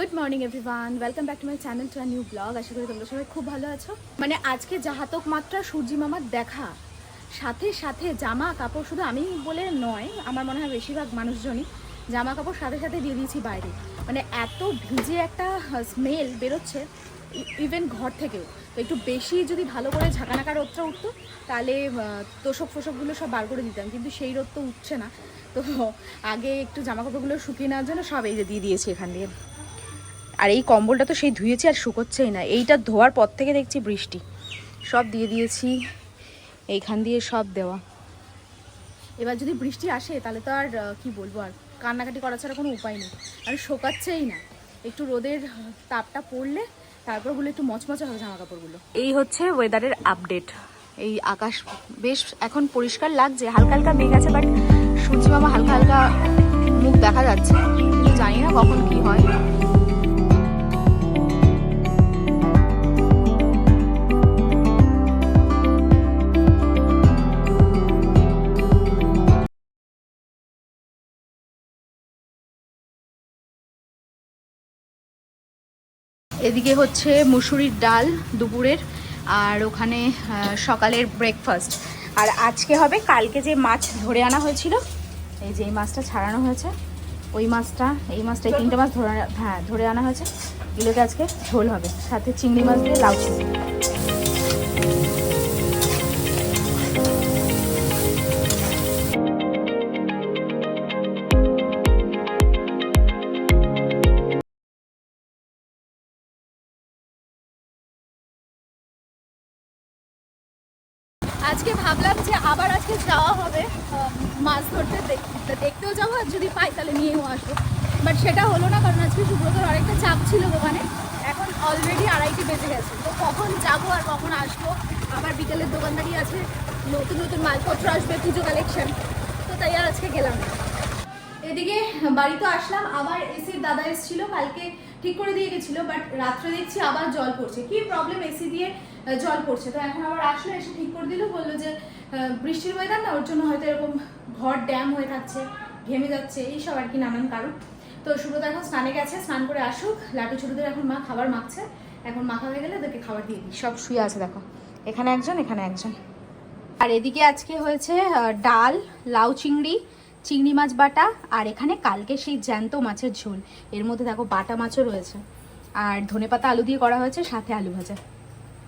Good morning everyone welcome back to my channel to new blog আশা করি তোমরা সবাই খুব ভালো আছো। মানে আজকে যাহাতক মাত্রা সূর্যি মামার দেখা, সাথে সাথে জামা কাপড় শুধু আমি বলে নয়, আমার মনে হয় বেশিরভাগ মানুষজনই জামা কাপড় সাথে সাথে দিয়ে দিয়েছি বাইরে। মানে এত ভিজে একটা স্মেল বেরোচ্ছে ইভেন ঘর থেকেও। তো একটু বেশি যদি ভালো করে ঝাঁকানাকা রোদটা উঠতো, তাহলে তোষক ফোষকগুলো সব বার করে দিতাম। কিন্তু সেই রোদ তো উঠছে না। তো আগে একটু জামা কাপড়গুলো শুকিয়ে নেওয়ার জন্য সব এই যে দিয়ে দিয়েছি এখান দিয়ে। আর এই কম্বলটা তো সেই ধুয়েছি আর শুকোচ্ছেই না। এইটা ধোয়ার পর থেকে দেখছি বৃষ্টি। সব দিয়ে দিয়েছি, এইখান দিয়ে সব দেওয়া। এবার যদি বৃষ্টি আসে, তাহলে তো আর কি বলব আর? কান্নাকাটি করা ছাড়া কোনো উপায় নেই। আর শোকাচ্ছেই না। একটু রোদের তাপটা পড়লে তারপর তারপরগুলো একটু মচমচে হবে জামা কাপড়গুলো এই হচ্ছে ওয়েদারের আপডেট এই আকাশ বেশ এখন পরিষ্কার লাগছে, হালকা হালকা মেঘ আছে বাট সূর্যি মামা হালকা হালকা মুখ দেখা যাচ্ছে। জানি না কখন কি হয়। এদিকে হচ্ছে মুসুরির ডাল দুপুরের, আর ওখানে সকালের ব্রেকফাস্ট আর আজকে হবে, কালকে যে মাছ ধরে আনা হয়েছিল, এই যে এই মাছটা ছাড়ানো হয়েছে, ওই মাছটা, এই মাছটা, এই তিনটে মাছ ধরে হ্যাঁ ধরে আনা হয়েছে। এগুলোকে আজকে ঝোল হবে, সাথে চিংড়ি মাছ দিয়ে লাউ যে আবার আজকে যাওয়া হবে মাছ ধরতে দেখতেও যাব আর যদি পাই তাহলে নিয়েও আসব। বাট সেটা হলো না, কারণ আজকে সুব্রতর অনেকটা চাপ ছিল দোকানে। এখন অলরেডি আড়াইটি বেজে গেছে। তো কখন যাব আর কখন আসব? আবার বিকেলের দোকানদারি আছে। নতুন নতুন মালপত্র আসবে, পুজো কালেকশন তো তাই আর আজকে গেলাম এদিকে বাড়ি তো আসলাম, আবার এসির দাদা এসেছিল, কালকে ঠিক করে দিয়ে গেছিল, বাট রাত্রে দেখছি আবার জল পড়ছে। কি প্রবলেম এসি দিয়ে জল পড়ছে। তো এখন আবার আসলো, এসে ঠিক করে দিল, বলল যে বৃষ্টির ওয়েদার না, ওর জন্য হয়তো এরকম ঘর ড্যাম হয়ে থাকছে, ঘেমে যাচ্ছে, এইসব আর কি নানান কারণ। তো সুব্রত এখন স্নানে গেছে, স্নান করে আসুক লাটু ছোটদের এখন মা খাবার মাখছে। এখন মাখা হয়ে গেলে ওদেরকে খাবার দিয়ে দিই। সব শুয়ে আছে, দেখো। এখানে একজন এখানে একজন। আর এদিকে আজকে হয়েছে ডাল, লাউ চিংড়ি চিংড়ি মাছ বাটা, আর এখানে কালকে সেই জ্যান্ত মাছের ঝোল। এর মধ্যে দেখো বাটা মাছও রয়েছে। আর ধনেপাতা আলু দিয়ে করা হয়েছে, সাথে আলু ভাজা।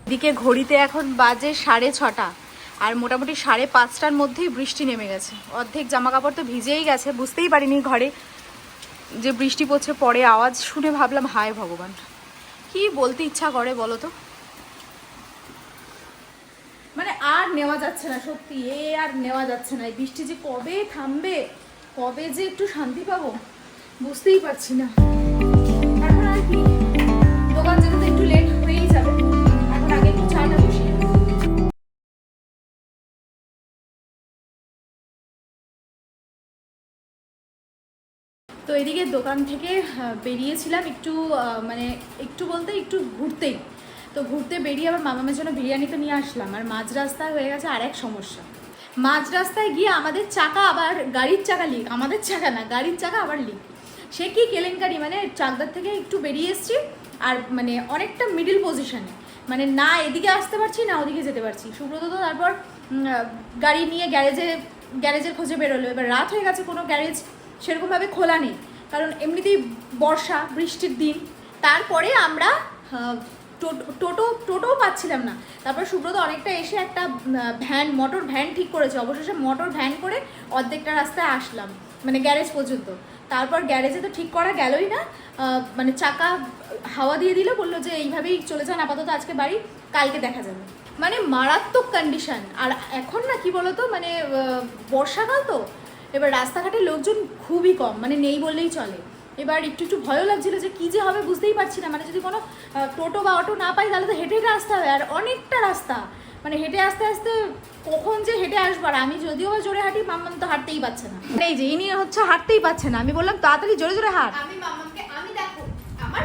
এদিকে ঘড়িতে এখন বাজে সাড়ে ছটা। আর মোটামুটি সাড়ে পাঁচটার মধ্যেই বৃষ্টি নেমে গেছে। অর্ধেক জামা কাপড় তো ভিজেই গেছে, বুঝতেই পারিনি ঘরে। যে বৃষ্টি পড়ছে পরে আওয়াজ শুনে ভাবলাম, হায় ভগবান। কি বলতে ইচ্ছা করে বলো তো? মানে আর নেওয়া যাচ্ছে না, সত্যি, এ আর নেওয়া যাচ্ছে না। এই বৃষ্টি যে কবে থামবে, কবে যে একটু শান্তি পাবো, বুঝতেই পারছি না। এখন আর কি? দোকান যেতে একটু লেট তো এদিকে দোকান থেকে বেরিয়েছিলাম একটু মানে একটু বলতে একটু ঘুরতেই। তো ঘুরতে বেরিয়ে আবার মামামের জন্য বিরিয়ানি তো নিয়ে আসলাম। আর মাঝ রাস্তায় হয়ে গেছে আরেক সমস্যা। মাঝ রাস্তায় গিয়ে আমাদের চাকা আবার গাড়ির চাকা লিক, আমাদের চাকা না, গাড়ির চাকা আবার লিক। সে কি কেলেঙ্কারি মানে চাকদার থেকে একটু বেরিয়ে এসেছি, আর মানে অনেকটা মিডিল পজিশানে মানে না এদিকে আসতে পারছি, না ওদিকে যেতে পারছি। সুব্রত তো তারপর গাড়ি নিয়ে গ্যারেজে, গ্যারেজের খোঁজে বেরোলো। এবার রাত হয়ে গেছে কোনো গ্যারেজ সেরকমভাবে খোলা নেই। কারণ এমনিতেই বর্ষা, বৃষ্টির দিন। তারপরে আমরা টোটো টোটো, টোটোও পাচ্ছিলাম না। তারপর সুব্রত অনেকটা এসে একটা ভ্যান, মোটর ভ্যান ঠিক করেছে। অবশেষে মোটর ভ্যান করে অর্ধেকটা রাস্তায় আসলাম মানে গ্যারেজ পর্যন্ত। তারপর গ্যারেজে তো ঠিক করা গেলই না। মানে চাকা হাওয়া দিয়ে দিল, বলল যে এইভাবেই চলে যান, আপাতত আজকে বাড়ি, কালকে দেখা যাবে। মানে মারাত্মক কন্ডিশন আর এখন না, কি বলতো মানে বর্ষাকাল তো। এবার রাস্তাঘাটে লোকজন খুবই কম মানে নেই বললেই চলে। এবার একটু একটু ভয়ও লাগছিল যে কী যে হবে বুঝতেই পারছি না। মানে যদি কোনো টোটো বা অটো না পাই তাহলে তো হেঁটে হেঁটে আসতে হবে। আর অনেকটা রাস্তা মানে হেঁটে আসতে আসতে কখন যে হেঁটে আসব। আর আমি যদিও বা জোরে হাঁটি মাম্মাম তো হাঁটতেই পারছে না। এই যে ইনি হচ্ছে হাঁটতেই পারছে না। আমি বললাম তাড়াতাড়ি জোরে জোরে হাঁট। আমি মামাকে আমি দেখো আমার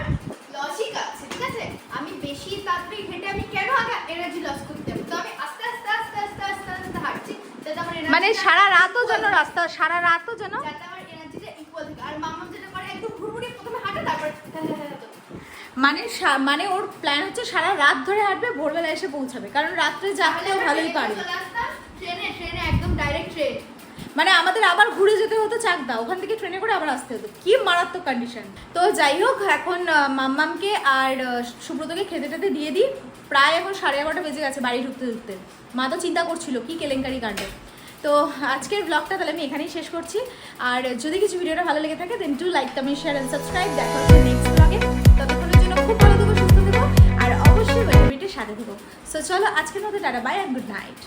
লজিক আছে ঠিক আছে? আমি বেশি তাড়াতাড়ি হেঁটে আমি কেন আগে এনার্জি লস করতে তো আমি আস্তে আস্তে আস্তে আস্তে আস্তে আস্তে হাঁটছি। মানে সারা রাতও যেন থাকে। রাস্তা সারা রাতও যেন হ্যাঁ হ্যাঁ হ্যাঁ মানে মানে ওর প্ল্যান হচ্ছে সারা রাত ধরে হাঁটবে ভোরবেলা এসে পৌঁছাবে। কারণ রাত্রে জাগতেও ভালোই পারে। ট্রেনে ট্রেনে একদম ডাইরেক্ট ট্রেন। মানে আমাদের আবার ঘুরে যেতে হতো চাকদা। ওখান থেকে ট্রেনে করে আবার আসতে হতো। কি মারাত্মক কন্ডিশন তো যাই হোক এখন মাম্মামকে আর সুব্রতকে খেতে টেতে দিয়ে দিই। প্রায় এখন সাড়ে এগারোটা বেজে গেছে বাড়ি ঢুকতে ঢুকতে। মা তো চিন্তা করছিল কি কেলেঙ্কারি কাণ্ড। তো আজকের ব্লগটা তাহলে আমি এখানেই শেষ করছি। আর যদি কিছু ভিডিওটা ভালো লেগে থাকে then to like comment share and subscribe দেখো নেক্সট ব্লগে ততক্ষণের জন্য খুব ভালো থেকো, সুস্থ থেকো, আর অবশ্যই ভিডিওটির সাথে থেকো। সো চলো, আজকের মতো tata bye and good night